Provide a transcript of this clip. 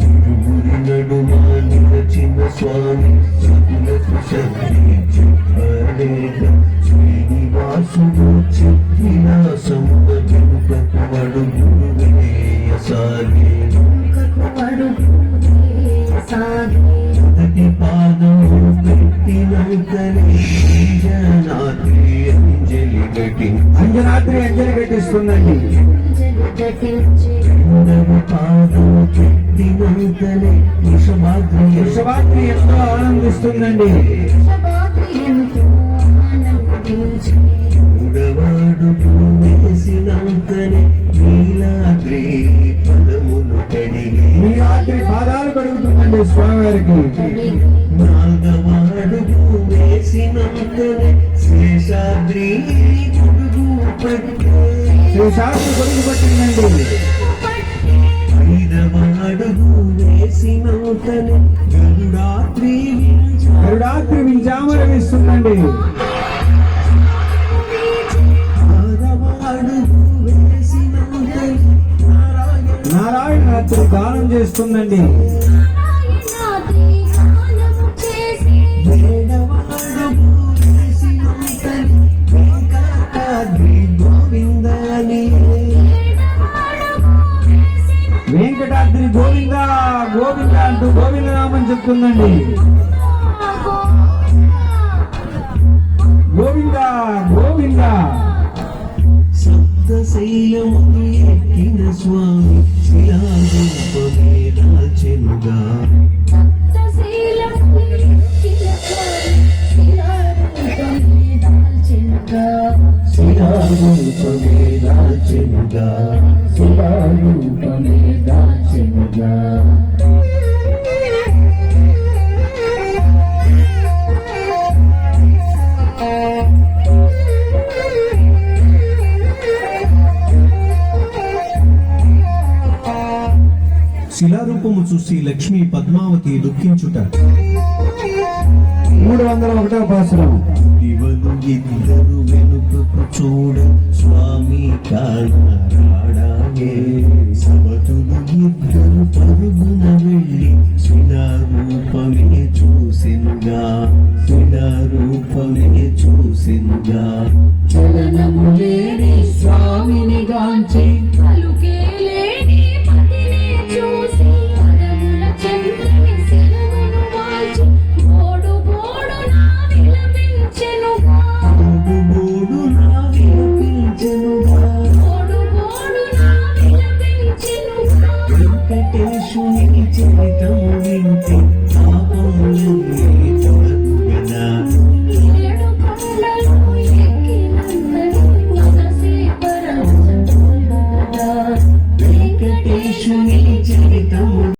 తిరుగురి నడుమ నిలచిన స్వామి సకులకు శక్తి చెప్పలేక శ్రీనివాసుడు చెప్పిన సముద వెనుకకు అంజనాద్రి అంజలి కట్టిస్తుందండి రెండవ వృషభాద్రి ఎంతో ఆనందిస్తుందండి. చూడవాడు వేసినంతనే నీలాద్రి పదములు కడిగి నీలాద్రి పాదాలు కడుగుతుందండి స్వామివారికి. శ్రీశాస్త్రి కొడుకు పట్టిందండి. నారాయణ. నారాయణాద్రి దానం చేస్తుందండి. గోవింద అంటూ గోవిందనామం చెప్తుందండి. గోవింద గోవింద. సప్తశైలములు ఎక్కిన స్వామి శిలారూపమే రాచెనుగా. శిలారూపమే రాచెనుగా. శిలారూపమే శిలారూపము చూసి లక్ష్మీ పద్మావతి దుఃఖించుట. మూడు వందల ఒకటో ఇద్దరు వెనుకకు చూడ స్వామి కాడాగే సమతులు ఇద్దరు పరుగున వెళ్ళి శిలారూపమే చూసినుగా శిలారూపమే చూసినుగా. చలనము వెంకటేశుని చరితము వింటే